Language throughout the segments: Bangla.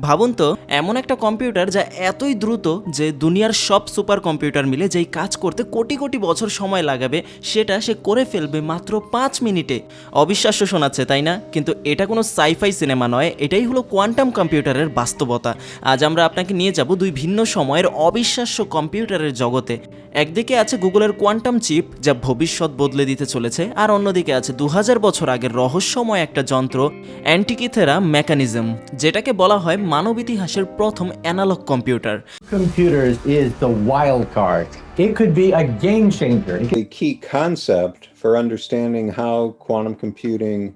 ভাবুন তো, এমন একটা কম্পিউটার যা এতই দ্রুত যে দুনিয়ার সব সুপার কম্পিউটার মিলে যেই কাজ করতে কোটি কোটি বছর সময় লাগাবে, সেটা সে করে ফেলবে মাত্র পাঁচ মিনিটে। অবিশ্বাস্য শোনাচ্ছে, তাই না? কিন্তু এটা কোনো সাইফাই সিনেমা নয়, এটাই হলো কোয়ান্টাম কম্পিউটারের বাস্তবতা। আজ আমরা আপনাকে নিয়ে যাব দুই ভিন্ন সময়ের অবিশ্বাস্য কম্পিউটারের জগতে। একদিকে আছে গুগলের কোয়ান্টাম চিপ যা ভবিষ্যৎ বদলে দিতে চলেছে আর অন্যদিকে আছে দু বছর আগের রহস্যময় একটা যন্ত্র অ্যান্টিকিথেরা মেকানিজম যেটাকে বলা হয় মানব ইতিহাসের প্রথম analog computer. Computer is the wild card it could be a game understanding how quantum computing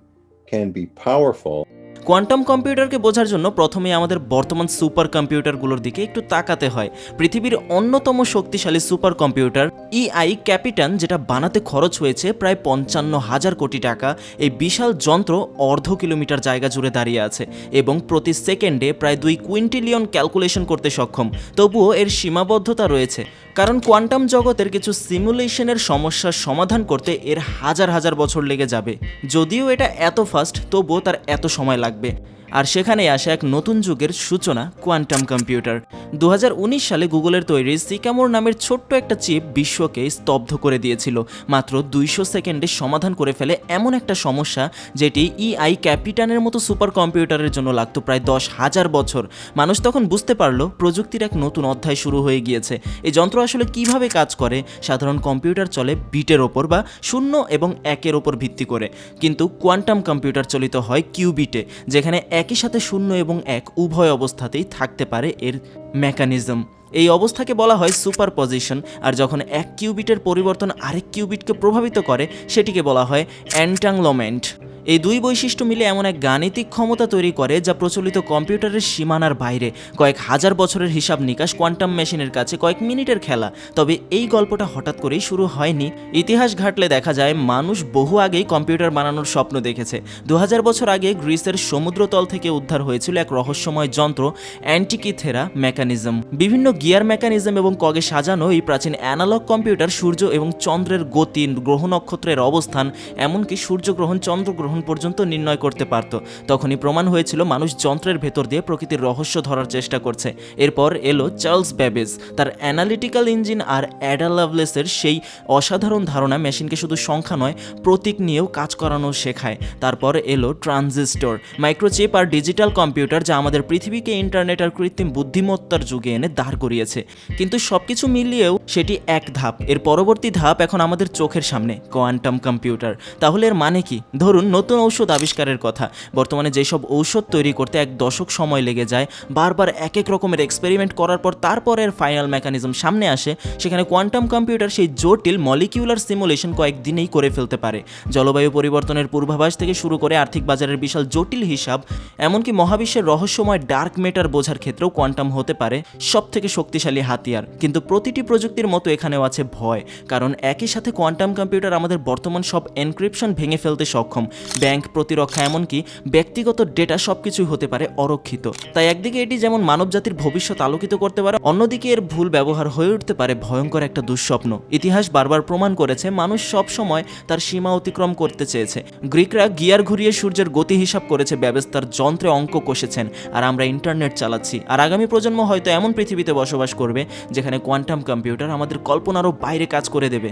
can be powerful quantum কম্পিউটারকে বোঝার জন্য প্রথমে আমাদের বর্তমান সুপার কম্পিউটারগুলোর দিকে একটু তাকাতে হয়। পৃথিবীর অন্যতম শক্তিশালী সুপার কম্পিউটার ইআই ক্যাপিটান যেটা বানাতে খরচ হয়েছে প্রায় পঞ্চান্ন হাজার কোটি টাকা। এই বিশাল যন্ত্র অর্ধ কিলোমিটার জায়গা জুড়ে দাঁড়িয়ে আছে এবং প্রতি সেকেন্ডে প্রায় দুই কুইন্টিলিয়ন ক্যালকুলেশন করতে সক্ষম। তবুও এর সীমাবদ্ধতা রয়েছে। কারণ কোয়ান্টাম জগতের কিছু সিমুলেশনের সমস্যার সমাধান করতে এর হাজার হাজার বছর লেগে যাবে। যদিও এটা এত ফাস্ট তবুও তার এত সময় লাগবে। আর সেখানে আসে এক নতুন যুগের সূচনা, কোয়ান্টাম কম্পিউটার। দু হাজার উনিশ সালে গুগলের তৈরি সিকামোর নামের ছোট্ট একটা চিপ বিশ্বকে স্তব্ধ করে দিয়েছিল। মাত্র দুইশো সেকেন্ডে সমাধান করে ফেলে এমন একটা সমস্যা যেটি ইআই ক্যাপিটানের মতো সুপার কম্পিউটারের জন্য লাগতো প্রায় দশ হাজার বছর। মানুষ তখন বুঝতে পারল প্রযুক্তির এক নতুন অধ্যায় শুরু হয়ে গিয়েছে। এই যন্ত্র আসলে কীভাবে কাজ করে? সাধারণ কম্পিউটার চলে বিটের ওপর বা শূন্য এবং একের ওপর ভিত্তি করে। কিন্তু কোয়ান্টাম কম্পিউটার চলিত হয় কিউবিটে, যেখানে একই সাথে শূন্য এবং এক উভয় অবস্থাতেই থাকতে পারে এর মেকানিজম এই অবস্থাকে বলা হয় সুপার পজিশন আর যখন এক কিউবিটের পরিবর্তন আরেক কিউবিটকে প্রভাবিত করে, সেটিকে বলা হয় অ্যান্টাংলোমেন্ট। এই দুই বৈশিষ্ট্য মিলে এমন এক গাণিতিক ক্ষমতা তৈরি করে যা প্রচলিত কম্পিউটারের সীমানার বাইরে। কয়েক হাজার বছরের হিসাব নিকাশ কোয়ান্টাম মেশিনের কাছে কয়েক মিনিটের খেলা। তবে এই গল্পটা হঠাৎ করেই শুরু হয়নি। ইতিহাস ঘাটলে দেখা যায়, মানুষ বহু আগেই কম্পিউটার বানানোর স্বপ্ন দেখেছে। দু হাজার বছর আগে গ্রিসের সমুদ্রতল থেকে উদ্ধার হয়েছিল এক রহস্যময় যন্ত্র, অ্যান্টিকিথেরা মেকানিজম। বিভিন্ন গিয়ার মেকানিজম এবং কগে সাজানো এই প্রাচীন অ্যানালগ কম্পিউটার সূর্য এবং চন্দ্রের গতি, গ্রহ নক্ষত্রের অবস্থান, এমনকি সূর্যগ্রহণ, চন্দ্রগ্রহণ পর্যন্ত নির্ণয় করতে পারত। তখনই প্রমাণ হয়েছিল মানুষ যন্ত্রের ভেতর দিয়ে প্রকৃতির রহস্য ধরার চেষ্টা করছে। এরপর এলো চার্লস ব্যাবেজ, তার অ্যানালিটিক্যাল ইঞ্জিন আর অ্যাডা লাভলেসের সেই অসাধারণ ধারণা মেশিনকে শুধু সংখ্যা নয়, প্রতীক নিয়েও কাজ করানো শেখায়। তারপর এলো ট্রানজিস্টর, মাইক্রোচিপ আর ডিজিটাল কম্পিউটার যা আমাদের পৃথিবীকে ইন্টারনেট আর কৃত্রিম বুদ্ধিমত্তার যুগে এনে দাঁড় করিয়েছে। কিন্তু সবকিছু মিলিয়েও সেটি এক ধাপ, এর পরবর্তী ধাপ এখন আমাদের চোখের সামনে, কোয়ান্টাম কম্পিউটার। তাহলে এর মানে কি? ধরুন, নতুন ঔষধ আবিষ্কারের কথা। বর্তমানে যেসব ঔষধ তৈরি করতে এক দশক সময় লেগে যায়, বারবার এক এক রকমের এক্সপেরিমেন্ট করার পর তারপর এর ফাইনাল মেকানিজম সামনে আসে, সেখানে কোয়ান্টাম কম্পিউটার সেই জটিল মলিকিউলার সিমুলেশন কয়েকদিনেই করে ফেলতে পারে। জলবায়ু পরিবর্তনের পূর্বাভাস থেকে শুরু করে আর্থিক বাজারের বিশাল জটিল হিসাব, এমনকি মহাবিশ্বের রহস্যময় ডার্ক মেটার বোঝার ক্ষেত্রেও কোয়ান্টাম হতে পারে সব থেকে শক্তিশালী হাতিয়ার। কিন্তু প্রতিটি প্রযুক্তির মতো এখানেও আছে ভয়, কারণ একই সাথে কোয়ান্টাম কম্পিউটার আমাদের বর্তমান সব এনক্রিপশন ভেঙে ফেলতে সক্ষম। ব্যাংক প্রতিরক্ষা এমনকি ব্যক্তিগত ডেটা সবকিছুই হতে পারে অরক্ষিত। তাই একদিকে এটি যেমন মানবজাতির ভবিষ্যৎ আলোকিত করতে পারে, অন্যদিকে এর ভুল ব্যবহার হয়ে উঠতে পারে ভয়ঙ্কর একটা দুঃস্বপ্ন। ইতিহাস বারবার প্রমাণ করেছে, মানুষ সব সময় তার সীমা অতিক্রম করতে চেয়েছে। গ্রিকরা গিয়ার ঘুরিয়ে সূর্যের গতি হিসাব করেছে, ব্যবস্থার যন্ত্রে অঙ্ক কষেছেন, আর আমরা ইন্টারনেট চালাচ্ছি। আর আগামী প্রজন্ম হয়তো এমন পৃথিবীতে বসবাস করবে, যেখানে কোয়ান্টাম কম্পিউটার আমাদের কল্পনারও বাইরে কাজ করে দেবে।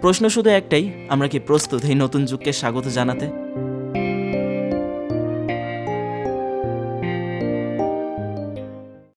প্রশ্ন শুধু একটাই, আমরা কি প্রস্তুত এই নতুন যুগকে স্বাগত জানাতে?